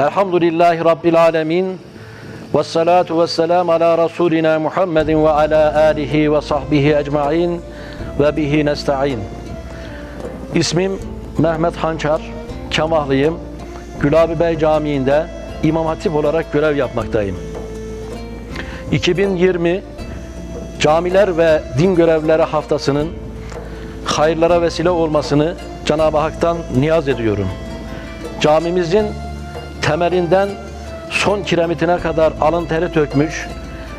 Elhamdülillahi Rabbil alemin. Ve salatu ve selam ala Resulina Muhammedin ve ala alihi ve sahbihi ecma'in ve bihi nesta'in. İsmim Mehmet Hançar, Kemahlıyım. Gülabi Bey Camii'nde İmam Hatip olarak görev yapmaktayım. 2020 Camiler ve Din Görevlileri Haftası'nın hayırlara vesile olmasını Cenab-ı Hak'tan niyaz ediyorum. Camimizin temelinden son kiremitine kadar alın teri tökmüş,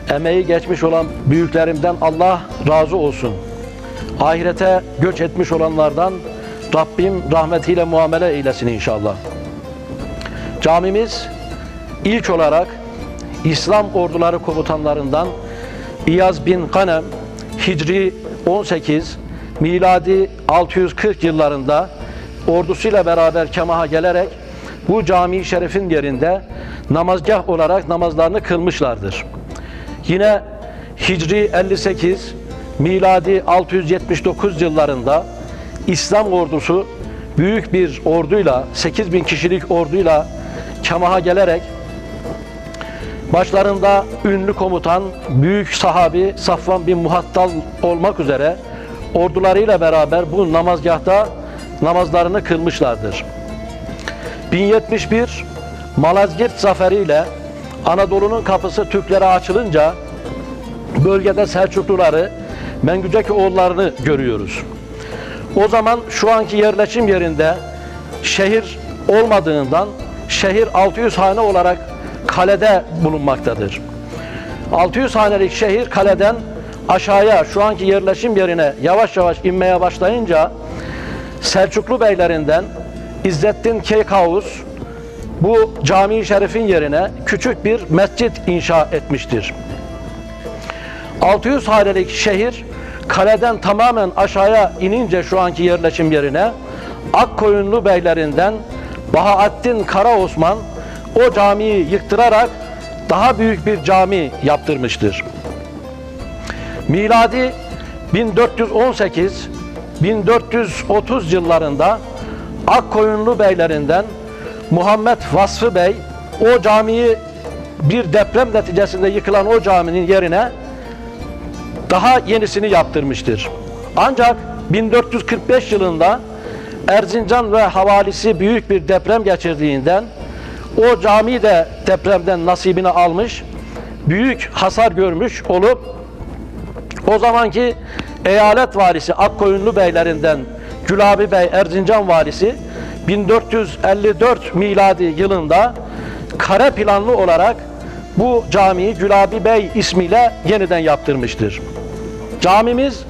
emeği geçmiş olan büyüklerimden Allah razı olsun. Ahirete göç etmiş olanlardan Rabbim rahmetiyle muamele eylesin inşallah. Camimiz ilk olarak İslam orduları komutanlarından İyaz bin Kanem Hicri 18 miladi 640 yıllarında ordusuyla beraber Kemah'a gelerek bu cami-i şerifin yerinde namazgah olarak namazlarını kılmışlardır. Yine Hicri 58 miladi 679 yıllarında İslam ordusu büyük bir orduyla 8 bin kişilik orduyla Kemah'a gelerek Başlarında ünlü komutan, büyük sahabi Safvan bin Muhattal olmak üzere ordularıyla beraber bu namazgahta namazlarını kılmışlardır. 1071 Malazgirt zaferiyle Anadolu'nun kapısı Türklere açılınca bölgede Selçukluları, Mengücek oğullarını görüyoruz. O zaman şu anki yerleşim yerinde şehir olmadığından şehir 600 hane olarak kalede bulunmaktadır. 600 hanelik şehir kaleden aşağıya şu anki yerleşim yerine yavaş yavaş inmeye başlayınca Selçuklu beylerinden İzzettin Keykavus bu cami-i şerifin yerine küçük bir mescit inşa etmiştir. 600 hanelik şehir kaleden tamamen aşağıya inince şu anki yerleşim yerine Akkoyunlu beylerinden Bahaattin Kara Osman o camiyi yıktırarak daha büyük bir cami yaptırmıştır. Miladi 1418 1430 yıllarında Akkoyunlu beylerinden Muhammed Vasfı Bey o camiyi bir deprem neticesinde yıkılan o caminin yerine daha yenisini yaptırmıştır. Ancak 1445 yılında Erzincan ve havalisi büyük bir deprem geçirdiğinden o cami de depremden nasibini almış, büyük hasar görmüş olup o zamanki eyalet valisi Akkoyunlu beylerinden Gülabi Bey Erzincan valisi 1454 miladi yılında kare planlı olarak bu camiyi Gülabi Bey ismiyle yeniden yaptırmıştır. Camimiz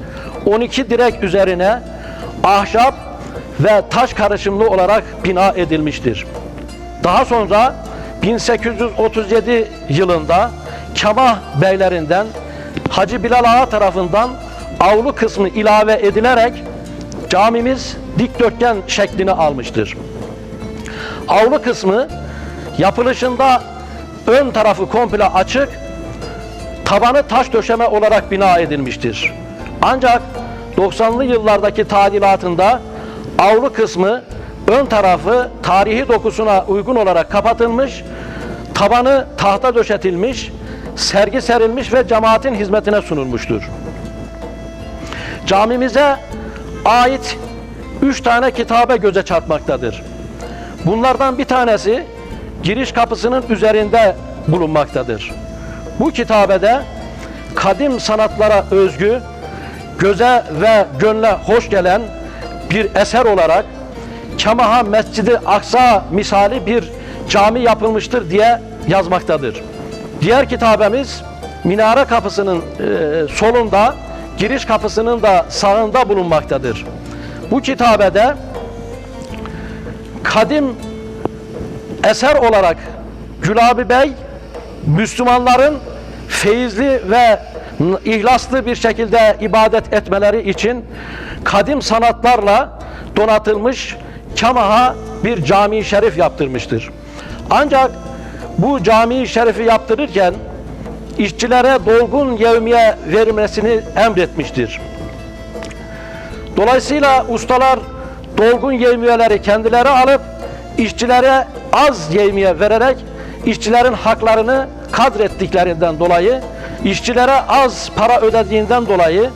12 direk üzerine ahşap ve taş karışımlı olarak bina edilmiştir. Daha sonra 1837 yılında Kemah beylerinden Hacı Bilal Ağa tarafından avlu kısmı ilave edilerek camimiz dikdörtgen şeklini almıştır. Avlu kısmı yapılışında ön tarafı komple açık, tabanı taş döşeme olarak bina edilmiştir. Ancak 90'lı yıllardaki tadilatında avlu kısmı ön tarafı tarihi dokusuna uygun olarak kapatılmış, tabanı tahta döşetilmiş, sergi serilmiş ve cemaatin hizmetine sunulmuştur. Camimize ait üç tane kitabe göze çarpmaktadır. Bunlardan bir tanesi giriş kapısının üzerinde bulunmaktadır. Bu kitabede kadim sanatlara özgü, göze ve gönle hoş gelen bir eser olarak Kemaha Mescidi Aksa misali bir cami yapılmıştır diye yazmaktadır. Diğer kitabemiz minare kapısının e, solunda, giriş kapısının da sağında bulunmaktadır. Bu kitabede kadim eser olarak Gülabi Bey Müslümanların feyizli ve ihlaslı bir şekilde ibadet etmeleri için kadim sanatlarla donatılmış Kamaha bir cami-i şerif yaptırmıştır. Ancak bu cami-i şerifi yaptırırken işçilere dolgun yevmiye verilmesini emretmiştir. Dolayısıyla ustalar dolgun yevmiyeleri kendileri alıp işçilere az yevmiye vererek işçilerin haklarını kadrettiklerinden dolayı, işçilere az para ödediğinden dolayı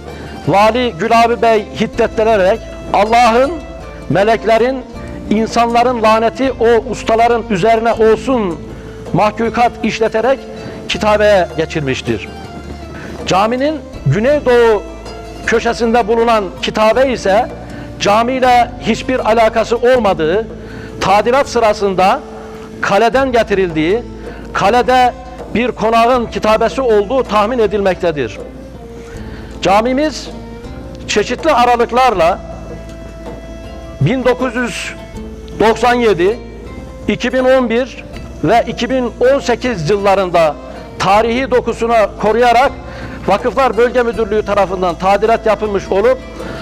Vali Gülabi Bey hiddetlenerek Allah'ın, meleklerin, insanların laneti o ustaların üzerine olsun mahkukat işleterek kitabeye geçirmiştir. Caminin güneydoğu köşesinde bulunan kitabe ise camiyle hiçbir alakası olmadığı, tadilat sırasında kaleden getirildiği, kalede bir konağın kitabesi olduğu tahmin edilmektedir. Camimiz çeşitli aralıklarla 1997, 2011 ve 2018 yıllarında tarihi dokusuna koruyarak Vakıflar Bölge Müdürlüğü tarafından tadilat yapılmış olup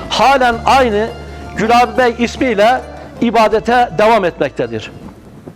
halen aynı Gülabi Bey ismiyle ibadete devam etmektedir.